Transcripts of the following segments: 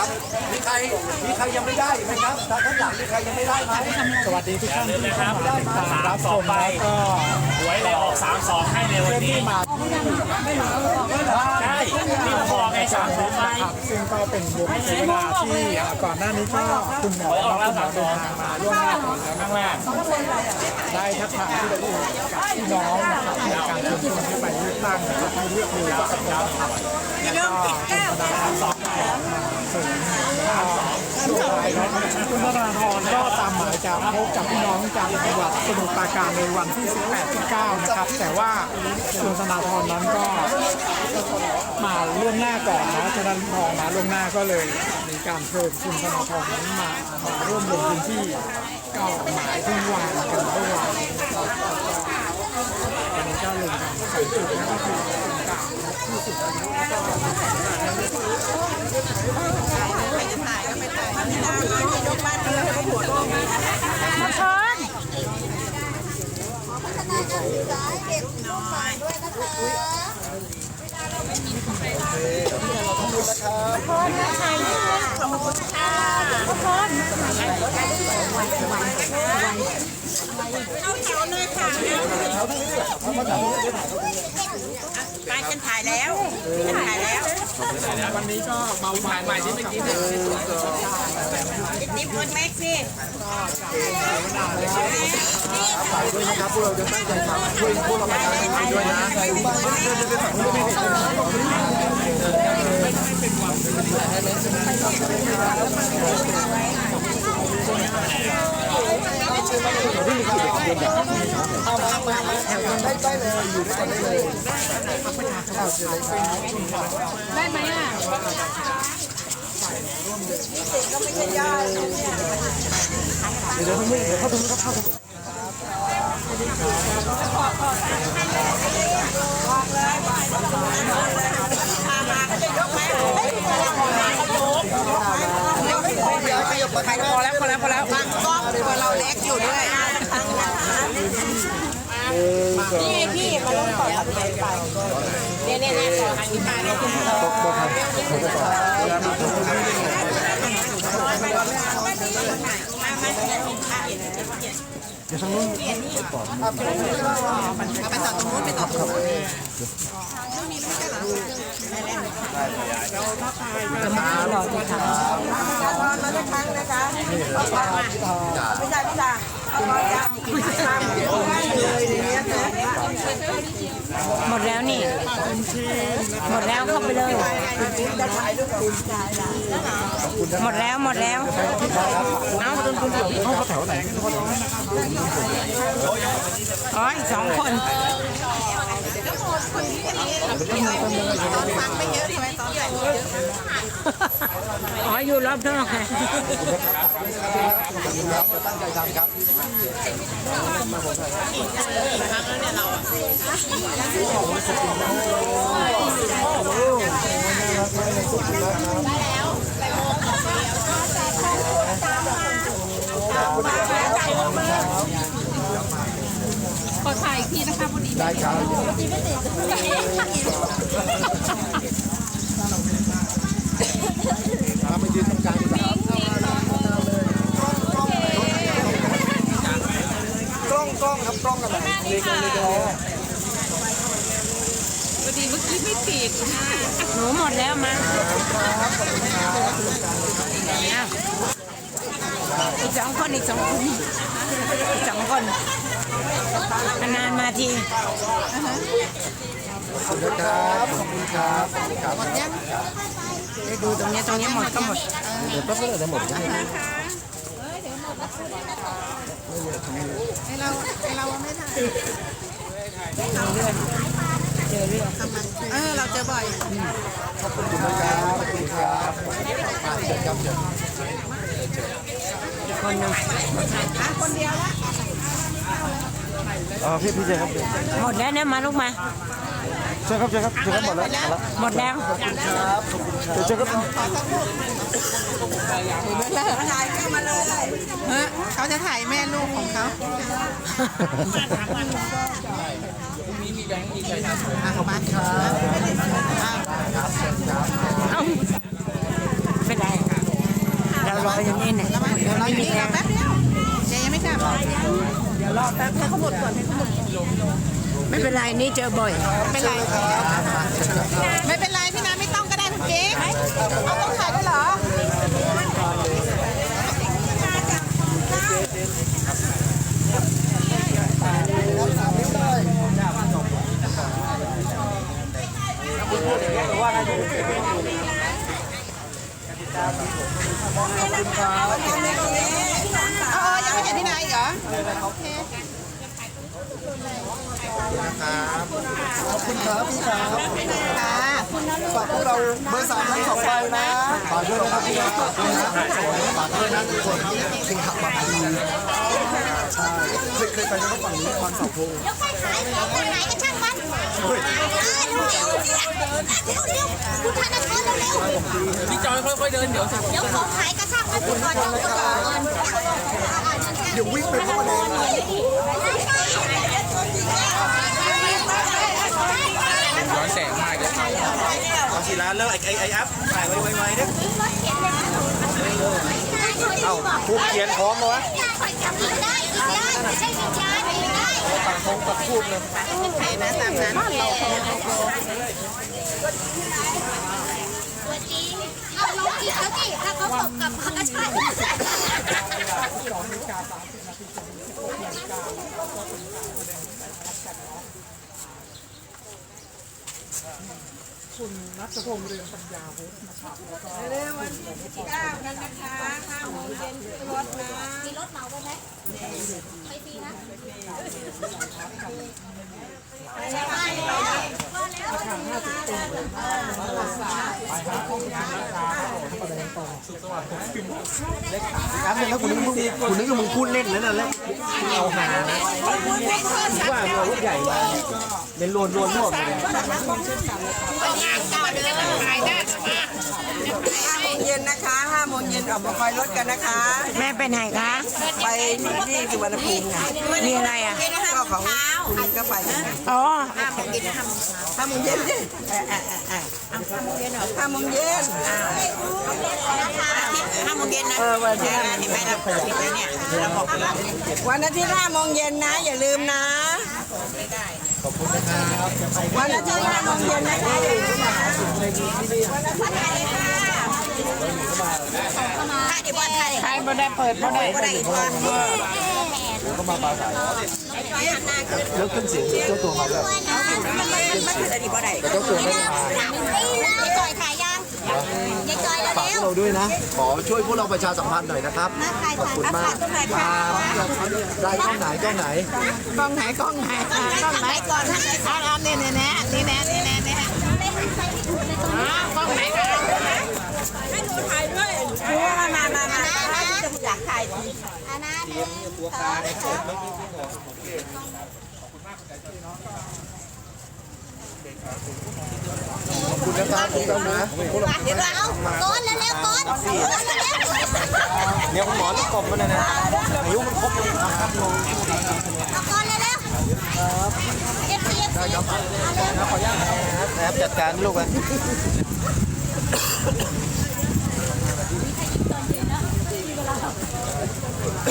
ครับ มีใคร มีใครยังไม่ได้ไหมครับทางข้างหลังมีใครยังไม่ได้ไหมสวัสดีทุกท่านที่เลยครับติดตามสามรับสชองมใบแล้วก็หวยเลยออกสามสองให้เลยวันเพื่อนนี้ที่มาใช่ที่ผมบอกไงสามสองใบครับซึ่งก็เป็นวงเสวนาที่ก่อนหน้านี้ก็คุณหมอหวยออกแล้วคุณหมสาอมสเดิอนงทางมาร่วมงานกันแล้วข้างแรกได้ทักทายที่ละเอียดกับพี่น้องนะครับในการเชิญชวนให้ไปเลือกตั้งนะครับให้เลือกมือว่ากับเราครับแล้วก็สองเสริมช่วงท้าย คุณธนาธรก็ตามหมายจะพบกับพี่น้องจากจังหวัดสมุทรปราการในวันที่ 18ที่9นะครับ แต่ว่าคุณธนาธรนั้นก็มาล่วงหน้าก่อนนะฉะนั้นพอมาล่วงหน้าก็เลยมีการเชิญคุณธนาธรนั้นมามาร่วมลงพื้นที่ก็หมายที่วางกันเมื่อวานนะครับวันนี้ก็ลงกันสองจุดนะก็คือตรงก ลางและที่สุดอา ยุแล้วก็ไปฉันถ่ายแล้วฉันถ่ายแล้ววันนี้ก็เบาบางใหม่ที่เมื่อกี้เนี่ยติ๊บคนแม็กซี่ฝากด้วยนะครับพวกเราจะตั้งใจทำช่วยพวกเราประชาชนด้วยนะบ้านเพื่อนจะได้ฝั่งนู้นไม่เห็นเอามามามาแถวกันได้ได้เลย อยู่ด้วยกันได้เลยเอาเชิญเลยครับพอแล้วพอแล้วพอแล้วบางกล้องตัวเราเล็กอยู่ด้วยนี่ไงพี่มาลงต่อทางไป เนี่ยเนี่ยเนี่ยต่อทางนี้นี่ยเอาไปต่อตรงนู้นไปต่อตรงนู้นเราจะครั้งนะคะเอาปากมาไม่ใช่พี่ตาเอาปากยาทำเลยอย่างเงี้ยนะ หมดแล้วนี่ หมดแล้วเข้าไปเลย หมดแล้วหมดแล้ว เอาเขาแถวไหนอ๋ออีสองคนคนที่มีคนเยอะฟังไปเยอะทำไมตอนเยอะ อ๋ออยู่รอบนอกค่ะตั้งใจทำครับขอถ่ายอีกทีนะคะพอดีได้ครับมาไปยืนตรงกลางดีกว่ากล้องกล้องครับกล้องกันไหนเล็กเล็ก พอดีเมื่อกี้ไม่ติด หนูหมดแล้วมาเอาอีกสองคนอีกสองคนอีกสองคนนานๆมาทีขอบคุณครับขอบคุณครับขอบคุณครับไปดูตรงเนี้ยตรงเนี้ยหมดก็หมดเดี๋ยวแป๊บนึงเดี๋ยวหมดใช่ไหมให้เราให้เราไม่ถ่าย เจอเรื่องเออเราเจอบ่อยขอบคุณนะครับขอบคุณครับอ่าเชิญครับเชิญอีกคนหนึ่งคนเดียวละอ่าพี่พี่เจครับหมดแล้วนะมาลูกมาเชิญครับเชิญครับเชิญครับหมดแล้วหมดแล้วครับขอบคุณครับเชิญครับถ่ายเข้ามาเลยเฮ้เขาจะถ่ายแม่ลูกของเขา อะขอบคุณครับเอ้าเป็นไรรออยู่นี่เนี่ยเดี๋ยวรออยู่แล้วแป๊บเดียวเจ๊ยังไม่กลับเดี๋ยวรอแป๊บให้เขาหมดก่อนให้เขาหมดไม่เป็นไรนี่เจอบ่อยไม่เป็นไรพี่น้ำไม่ต้องก็ได้คุณเจ๊เอาต้องขายด้วยเหรอ เออยังไม่เห็น ที่ไหนอีกเหรอขอบคุณครับพี่ครับค่ะฝากพวกเราเบอร์สามทั้งสองใบนะฝากด้วยนะครับพี่ครับฝากด้วยนะฝากด้วยนะทุกคนที่ที่หักมาดีใช่เคยเคยไปแล้วฝั่งนี้บางเสาธงเดี๋ยวค่อยขายของคนไหนก็ช่างมันเร็วเร็วเร็วเร็วเร็วคุณธนาธรเร็วพี่จอยค่อยๆเดินเดี๋ยวเดี๋ยวของขายก็ช่างมันก่อนเดี๋ยวก่อน เดี๋ยววิ่งไปเข้ามาเลยย้อนแสงมากเลยเอาสิร้านแล้วไอ้ไอ้ไอ้อัพถ่ายไว้ไว้ไว้เด้อเอ้าผู้เขียนพร้อมแล้วะคอยจับได้ได้ไม่ใช่วิญญาณได้ปักธงปักทูบเลยใครนะตามนั้นตัว จริงเอาลองจริงแล้วสิถ้าเขาตบกลับเขาก็ใช่คุณนัทพงษ์เรืองปัญญาวุฒินะครับแล้วก็เร็ววันที่เก้านั้นนะคะห้าโมงเย็นขึ้นรถนะมีรถเหมาไปไหมไปฟรีนะว่าแล้ว ครับแล้วคุณนึกคุณนึกว่ามึงพูดเล่นนั่นแหละเอาหานะว่าเราลูกใหญ่มาเป็นรวนรวนรวมเลยห้าโมงเย็นนะคะห้าโมงเย็นออกมาคอยรถกันนะคะ แม่ไปไหนคะ ไปที่สุวรรณภูมิค่ะมีอะไรอะก็ของคุณก็ไปอ๋อห้าโมงเย็นห้าโมงเย็นสิห้าโมงเย็นห้าโมงเย็นห้าโมงเย็นนะเออวันอาทิตย์เห็นไหมเราปิดแล้วเนี่ยเราบอกไปแล้ววันอาทิตย์ห้าโมงเย็นนะ อย่าลืมนะขอบคุณนะครับวันอาทิตย์ห้าโมงเย็นนะคะอย่าลืมนะถ่ายดิบอลถ่ายใครบ่ได้เปิดบ่ได้บ่ได้อีกว่ ผมก็มาปลาใสแล้วขึ้นเสียงเจ้าตัวมาแล้วมันคืออะไรบ่ได้แต่เจ้าตัวไม่ได้มายายจอยขายยังยายจอยแล้วฝากพวกเราด้วยนะ ขอช่วยพวกเราประชาสัมพันธ์หน่อยนะครับ ขอบคุณมากครับได้กล้องไหนกล้องไหนกล้องไหนกล้องไหนกล้องไหนก่อนเอาเอานี่นี่แน่นี่แน่นี่แน่นี่แน่กล้องไหนกันให้หนูถ่ามามามาจะอยากถ่ายอั นนั้นหนึ่งสองสามขอบคุณนะครับทุกท่านนะพวกเราเดี๋ยวเอาก้อนเร็วๆก้อนก้อนเร็วเดี๋ยวคุณหมอลูกกลมมันนะนะอายุมันครบเลยครับๆเอาก้อนเร็วๆเอฟซีเอฟซีแอบจัดการลูกกันแต่ไหนจะมาทันเวลาแล้วค่ะได้ได้แผ่นพับ ยั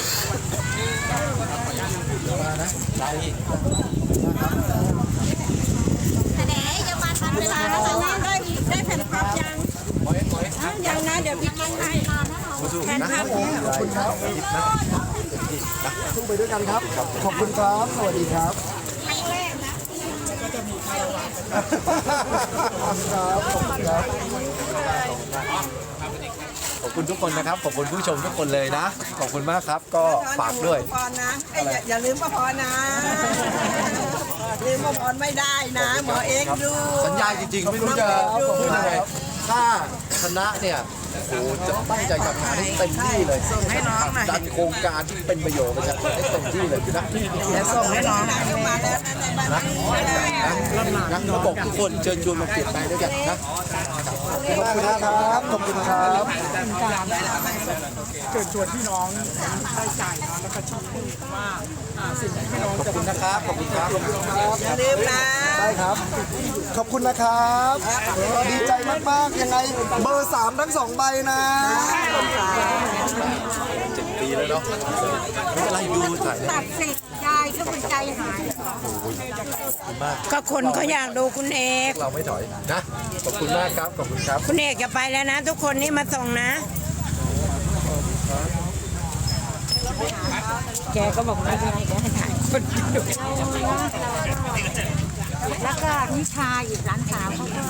งยังนะเดี๋ยวพี่กินให้สู้นครับขอบคุณครับสู้ไปด้วยกันครับ ขอบคุณครับ สวัสดีครับขอบคุณครับขอบคุณครับ ขอบคุณทุกคนนะครับ ขอบคุณผู้ชมทุกคนเลยนะ ขอบคุณมากครับ ก็ฝากด้วย พรนะเอ้ยอย่าอย่าลืมป้าพรนะ ลืมป้าพรไม่ได้นะ หมอเอ็กซ์ดูสัญญาจริงๆ ไม่รู้จะพูดยังไงถ้าชนะเนี่ยโอ้โหจะตั้งใจทำงานให้เต็มที่เลยดันโครงการที่เป็นประโยชน์ประชาชนให้เต็มที่เลยนะ เดี๋ยวส่งให้น้อง มาแล้วนะในบ้านะระบบทุกคนเชิญชวนมาเปลี่ยนแปด้วยกันนะขอบคุณครับขอบคุณครับเชิญชวนพี่น้องได้จ่ายนะแล้วก็ชี้ว่าอ่าสิ่งที่พี่น้องขอบคุณนะครับขอบคุณครับอย่าลืมนะได้ครับ ขอบคุณนะครับดีใจมากๆยังไงเบอร์สามทั้งสองใบนะเจ็ดปีแล้วเนาะไม่เป็นไรดูถ่ายตัดสิทธิ์ยายก็เป็นใจหาย ก็คนเขาอยากดูคุณเอก เราไม่ถอยนะ ขอบคุณมากครับ ขอบคุณครับ คุณเอกจะไปแล้วนะ ทุกคนนี่มาส่งนะ แกก็บอกไม่เป็นไรแกให้ถ่ายคนดูแล้ วก็นิชาอีกหลานสาวเขาก็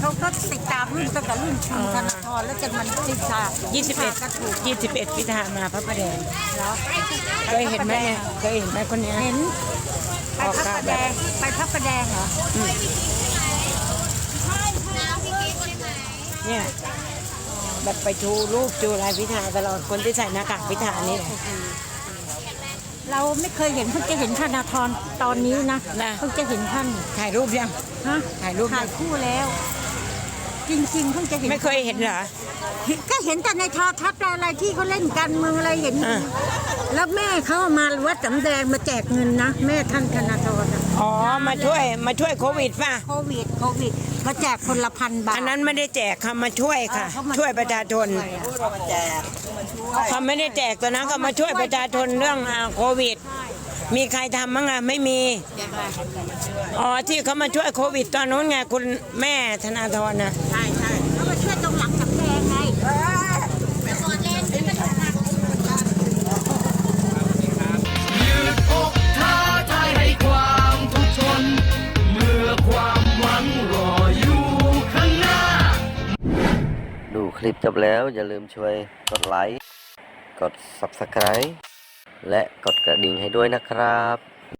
เขาก็ติดตามรุ่นตั้งแต่รุ่นคุณธนาธรแล้วจนมันนิชายี่สิบเอ็ดก็ถูกยี่สิบเอ็ดพิธามาพระประแดงแล้วเคยเห็นไหมเนี่ยเคยเห็นไหมคนเนี้ย เห็นไปพับประแดงไปพับประแดงเหรอเนี่ยแบบไปชูรูปชูลายพิธาตลอดคนที่ใส่หน้ากากพิธานี่แหละ เราไม่เคยเห็นเพิ่งจะเห็นธนาธรตอนนี้นะนะ เพิ่งจะเห็นท่านถ่ายรูปยัง ฮะถ่ายรูปถ่ายคู่แล้ว จริงๆเพิ่งจะเห็นไม่เคยเห็นเหรอ ก็เห็นแต่ในโทอทัศน์อะไรที่เขาเล่นการเมืองอะไรเห็น อ่า แล้วแม่เขาเอามาวัดสำแดงมาแจกเงินนะ แม่ท่านธนาธรอะอ๋อ มาช่วยมาช่วยโควิดป่ะ โควิดโควิดมาแจกคนละพันบาท อันนั้นไม่ได้แจกค่ะมาช่วยค่ะ เออเขามาช่วยประชาชน เขาไม่ได้แจกตัวนั้นเขามาช่วยประชาชนเรื่องอ่าโควิด มีใครทำมั้งอะไม่มีอ๋อที่เขามาช่วยโควิด ตอนนู้นไงคุณแม่ธนาธรนะใช่ใช่เขามาช่วยตรงหลังสำแดงไงยืดอกท้าทายให้ความทุกข์ทนเมื่อความหวังรออยู่ข้างหน้าดูคลิปจบแล้วอย่าลืมช่วยกดไลค์ กด Subscribe และกดกระดิ่งให้ด้วยนะครับ